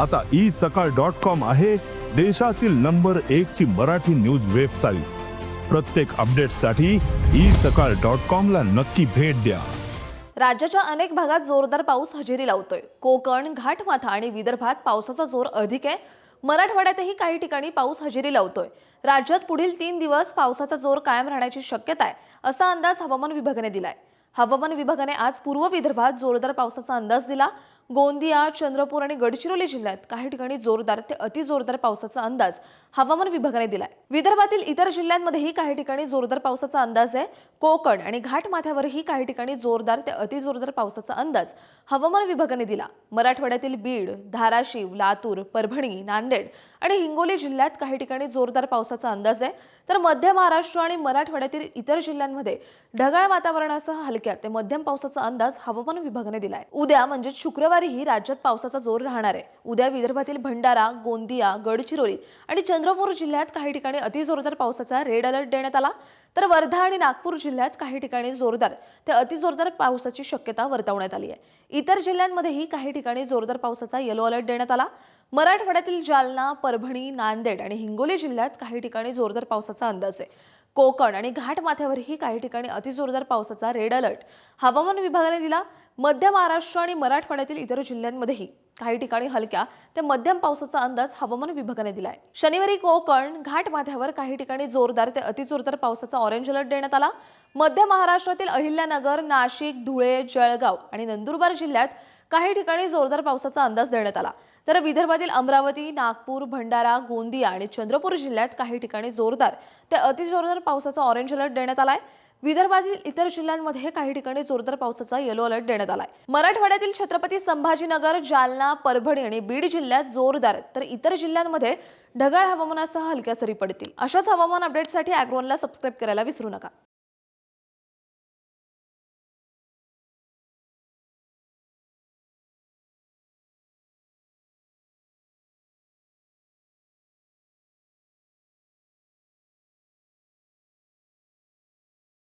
आता ई सकाळ dot com आहे देशातील नंबर एक ची मराठी न्यूज वेबसाईट. प्रत्येक अपडेटसाठी ई सकाळ डॉट कॉम ला नक्की भेट द्या. राज्याच्या अनेक भागात जोरदार पाऊस हजेरी लावतोय. कोकण घाटमाथा आणि विदर्भात पावसाचा जोर अधिक आहे. मराठवाड्यातही काही ठिकाणी पाऊस हजेरी लावतोय. राज्यात पुढील तीन दिवस पावसाचा जोर कायम राहण्याची शक्यता आहे असा अंदाज हवामान विभागाने दिलाय. हवामान विभागाने आज पूर्व विदर्भात जोरदार पावसाचा अंदाज दिला. गोंदिया चंद्रपूर आणि गडचिरोली जिल्ह्यात काही ठिकाणी जोरदार ते अतिजोरदार पावसाचा अंदाज हवामान विभागाने दिलाय. विदर्भातील इतर जिल्ह्यांमध्येही काही ठिकाणी जोरदार पावसाचा अंदाज आहे. कोकण आणि घाटमाथ्यावरही काही ठिकाणी जोरदार ते अतिजोरदार पावसाचा अंदाज हवामान विभागाने दिला. मराठवाड्यातील बीड धाराशिव लातूर परभणी नांदेड आणि हिंगोली जिल्ह्यात काही ठिकाणी जोरदार पावसाचा अंदाज आहे. तर मध्य महाराष्ट्र आणि मराठवाड्यातील इतर जिल्ह्यांमध्ये ढगाळ वातावरणासह हलक्या ते मध्यम पावसाचा अंदाज हवामान विभागाने दिलाय. उद्या म्हणजे शुक्रवारीही राज्यात पावसाचा जोर राहणार आहे. उद्या विदर्भातील भंडारा गोंदिया गडचिरोली आणि चंद्रपूर जिल्ह्यात काही ठिकाणी अतिजोरदार पावसाचा रेड अलर्ट देण्यात आला. तर वर्धा आणि नागपूर जिल्ह्यात काही ठिकाणी जोरदार ते अतिजोरदार पावसाची शक्यता वर्तवण्यात आली आहे. इतर जिल्ह्यांमध्येही काही ठिकाणी जोरदार पावसाचा येलो अलर्ट देण्यात आला. मराठवाड्यातील जालना परभणी नांदेड आणि हिंगोली जिल्ह्यात काही ठिकाणी जोरदार पावसाचा अंदाज आहे. कोकण आणि घाटमाथ्यावरही काही ठिकाणी अतिजोरदार पावसाचा रेड अलर्ट. हवामान विभागाने दिला मध्य महाराष्ट्र आणि मराठवाड्यातील इतर जिल्ह्यांमध्येही काही ठिकाणी हलक्या ते मध्यम पावसाचा अंदाज हवामान विभागाने दिलाय. शनिवारी कोकण घाटमाथ्यावर काही ठिकाणी जोरदार ते अतिजोरदार पावसाचा ऑरेंज अलर्ट देण्यात आला. मध्य महाराष्ट्रातील अहिल्यानगर नाशिक धुळे जळगाव आणि नंदुरबार जिल्ह्यात काही ठिकाणी जोरदार पावसाचा अंदाज देण्यात आला. तर विदर्भातील अमरावती नागपूर भंडारा गोंदिया आणि चंद्रपूर जिल्ह्यात काही ठिकाणी जोरदार ते अतिजोरदार पावसाचा ऑरेंज अलर्ट देण्यात आलाय. विदर्भातील इतर जिल्ह्यांमध्ये काही ठिकाणी जोरदार पावसाचा येलो अलर्ट देण्यात आलाय. मराठवाड्यातील छत्रपती संभाजीनगर जालना परभणी आणि बीड जिल्ह्यात जोरदार तर इतर जिल्ह्यांमध्ये ढगाळ हवामानासह हलक्या सरी पडतील. अशाच हवामान अपडेटसाठी अॅग्रोनला सबस्क्राईब करायला विसरू नका.